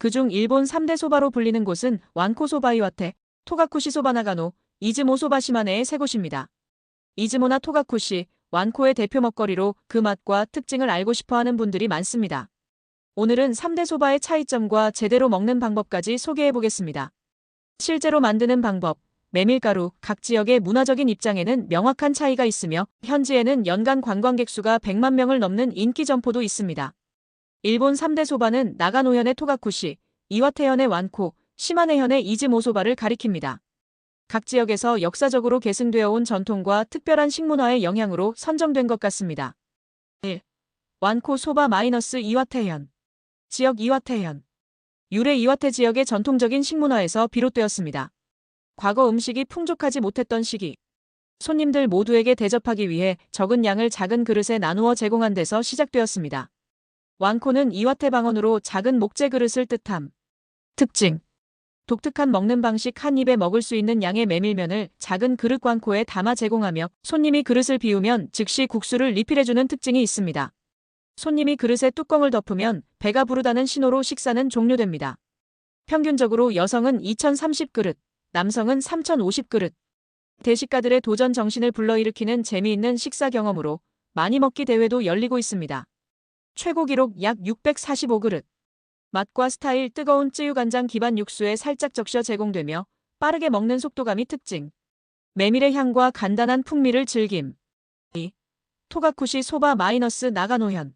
그중 일본 3대 소바로 불리는 곳은 완코 소바 이와테, 토가쿠시 소바 나가노, 이즈모 소바 시마네의 세 곳입니다. 이즈모나 토가쿠시, 완코의 대표 먹거리로 그 맛과 특징을 알고 싶어 하는 분들이 많습니다. 오늘은 3대 소바의 차이점과 제대로 먹는 방법까지 소개해 보겠습니다. 실제로 만드는 방법, 메밀가루, 각 지역의 문화적인 입장에는 명확한 차이가 있으며 현지에는 연간 관광객 수가 100만 명을 넘는 인기 점포도 있습니다. 일본 3대 소바는 나가노현의 토가쿠시, 이와테현의 완코, 시마네현의 이즈모 소바를 가리킵니다. 각 지역에서 역사적으로 계승되어 온 전통과 특별한 식문화의 영향으로 선정된 것 같습니다. 1. 완코 소바 마이너스 이와테현 지역 이와테현 유래 이와테 지역의 전통적인 식문화에서 비롯되었습니다. 과거 음식이 풍족하지 못했던 시기 손님들 모두에게 대접하기 위해 적은 양을 작은 그릇에 나누어 제공한 데서 시작되었습니다. 완코는 이와테 방언으로 작은 목재 그릇을 뜻함. 특징 독특한 먹는 방식 한 입에 먹을 수 있는 양의 메밀면을 작은 그릇 광코에 담아 제공하며 손님이 그릇을 비우면 즉시 국수를 리필해주는 특징이 있습니다. 손님이 그릇에 뚜껑을 덮으면 배가 부르다는 신호로 식사는 종료됩니다. 평균적으로 여성은 2030그릇, 남성은 3050그릇. 대식가들의 도전 정신을 불러일으키는 재미있는 식사 경험으로 많이 먹기 대회도 열리고 있습니다. 최고 기록 약 645그릇. 맛과 스타일 뜨거운 쯔유간장 기반 육수에 살짝 적셔 제공되며 빠르게 먹는 속도감이 특징. 메밀의 향과 간단한 풍미를 즐김. 2. 토가쿠시 소바 마이너스 나가노현.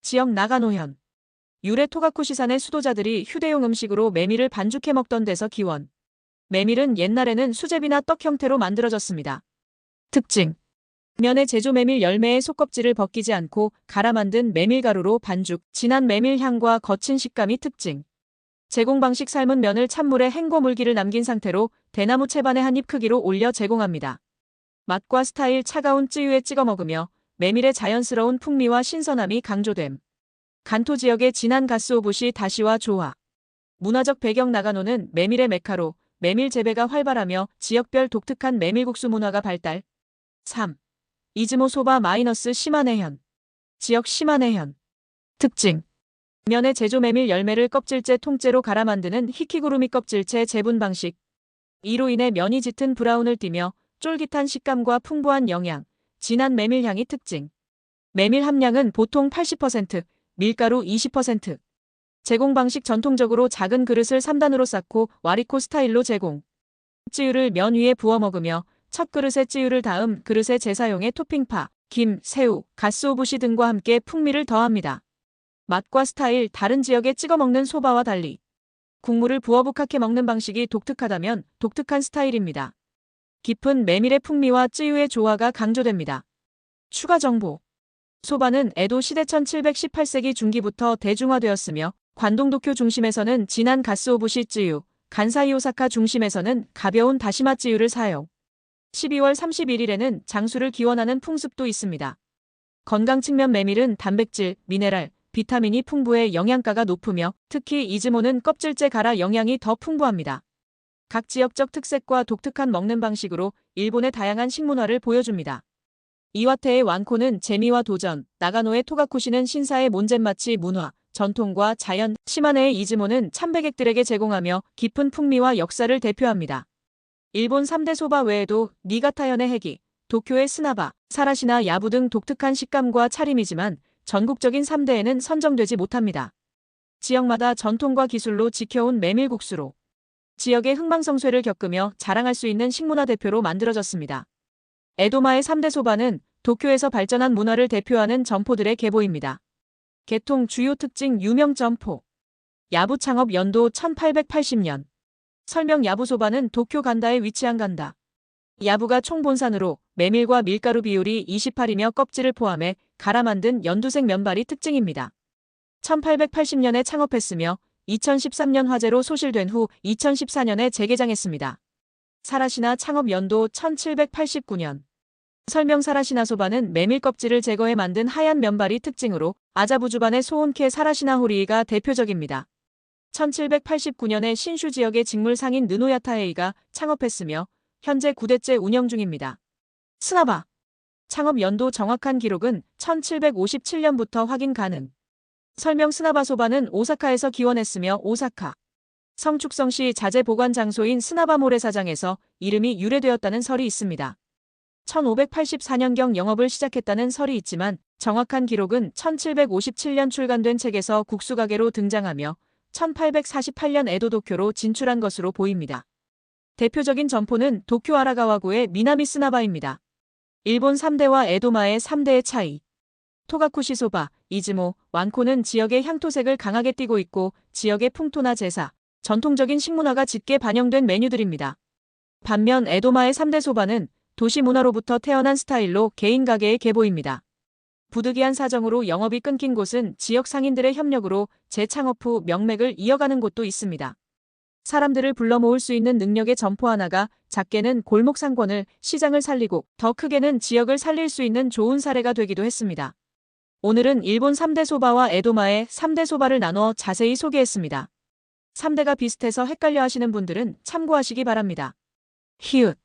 지역 나가노현. 유래 토가쿠시산의 수도자들이 휴대용 음식으로 메밀을 반죽해 먹던 데서 기원. 메밀은 옛날에는 수제비나 떡 형태로 만들어졌습니다. 특징. 면의 제조 메밀 열매의 속껍질을 벗기지 않고 갈아 만든 메밀가루로 반죽, 진한 메밀 향과 거친 식감이 특징. 제공 방식 삶은 면을 찬물에 헹궈 물기를 남긴 상태로 대나무 채반의 한 입 크기로 올려 제공합니다. 맛과 스타일 차가운 쯔유에 찍어 먹으며 메밀의 자연스러운 풍미와 신선함이 강조됨. 간토 지역의 진한 가스오붓이 다시와 조화. 문화적 배경 나가노는 메밀의 메카로 메밀 재배가 활발하며 지역별 독특한 메밀국수 문화가 발달. 3. 이즈모 소바 마이너스 시마네현. 지역 시마네현. 특징. 면의 제조 메밀 열매를 껍질째 통째로 갈아 만드는 히키구루미 껍질째 재분 방식. 이로 인해 면이 짙은 브라운을 띠며 쫄깃한 식감과 풍부한 영양, 진한 메밀 향이 특징. 메밀 함량은 보통 80%, 밀가루 20%. 제공 방식 전통적으로 작은 그릇을 3단으로 쌓고 와리코 스타일로 제공. 찌유를 면 위에 부어 먹으며 첫 그릇에 찌유를 다음 그릇에 재사용해 토핑파, 김, 새우, 가스오부시 등과 함께 풍미를 더합니다. 맛과 스타일 다른 지역에 찍어 먹는 소바와 달리 국물을 부어 북하게 먹는 방식이 독특하다면 독특한 스타일입니다. 깊은 메밀의 풍미와 찌유의 조화가 강조됩니다. 추가 정보 소바는 에도 시대 1718세기 중기부터 대중화되었으며 관동 도쿄 중심에서는 진한 가스오부시 찌유, 간사이 오사카 중심에서는 가벼운 다시마 찌유를 사용. 12월 31일에는 장수를 기원하는 풍습도 있습니다. 건강 측면 메밀은 단백질, 미네랄, 비타민이 풍부해 영양가가 높으며 특히 이즈모는 껍질째 갈아 영양이 더 풍부합니다. 각 지역적 특색과 독특한 먹는 방식으로 일본의 다양한 식문화를 보여줍니다. 이와테의 완코는 재미와 도전, 나가노의 토가쿠시는 신사의 몬젠마치 문화, 전통과 자연, 시마네의 이즈모는 참배객들에게 제공하며 깊은 풍미와 역사를 대표합니다. 일본 3대 소바 외에도 니가타현의 해기, 도쿄의 스나바, 사라시나 야부 등 독특한 식감과 차림이지만 전국적인 3대에는 선정되지 못합니다. 지역마다 전통과 기술로 지켜온 메밀국수로 지역의 흥망성쇠를 겪으며 자랑할 수 있는 식문화 대표로 만들어졌습니다. 에도마의 3대 소바는 도쿄에서 발전한 문화를 대표하는 점포들의 계보입니다. 개통 주요 특징 유명 점포 야부 창업 연도 1880년 설명 야부소바는 도쿄 간다에 위치한 간다. 야부가 총본산으로 메밀과 밀가루 비율이 28이며 껍질을 포함해 갈아 만든 연두색 면발이 특징입니다. 1880년에 창업했으며 2013년 화재로 소실된 후 2014년에 재개장했습니다. 사라시나 창업 연도 1789년. 설명 사라시나 소바는 메밀 껍질을 제거해 만든 하얀 면발이 특징으로 아자부주반의 소온케 사라시나 호리이가 대표적입니다. 1789년에 신슈 지역의 직물 상인 느노야타에이가 창업했으며 현재 9대째 운영 중입니다. 스나바 창업 연도 정확한 기록은 1757년부터 확인 가능. 설명 스나바 소바는 오사카에서 기원했으며 오사카 성축성시 자재 보관 장소인 스나바 모래사장에서 이름이 유래되었다는 설이 있습니다. 1584년경 영업을 시작했다는 설이 있지만 정확한 기록은 1757년 출간된 책에서 국수가게로 등장하며 1848년 에도 도쿄로 진출한 것으로 보입니다. 대표적인 점포는 도쿄 아라가와구의 미나미 스나바입니다. 일본 3대와 에도마의 3대의 차이. 토가쿠시 소바, 이즈모, 완코는 지역의 향토색을 강하게 띠고 있고 지역의 풍토나 제사, 전통적인 식문화가 짙게 반영된 메뉴들입니다. 반면 에도마의 3대 소바는 도시 문화로부터 태어난 스타일로 개인 가게에 개보입니다. 부득이한 사정으로 영업이 끊긴 곳은 지역 상인들의 협력으로 재창업 후 명맥을 이어가는 곳도 있습니다. 사람들을 불러 모을 수 있는 능력의 점포 하나가 작게는 골목 상권을 시장을 살리고 더 크게는 지역을 살릴 수 있는 좋은 사례가 되기도 했습니다. 오늘은 일본 3대 소바와 에도마의 3대 소바를 나누어 자세히 소개했습니다. 3대가 비슷해서 헷갈려 하시는 분들은 참고하시기 바랍니다. 히읗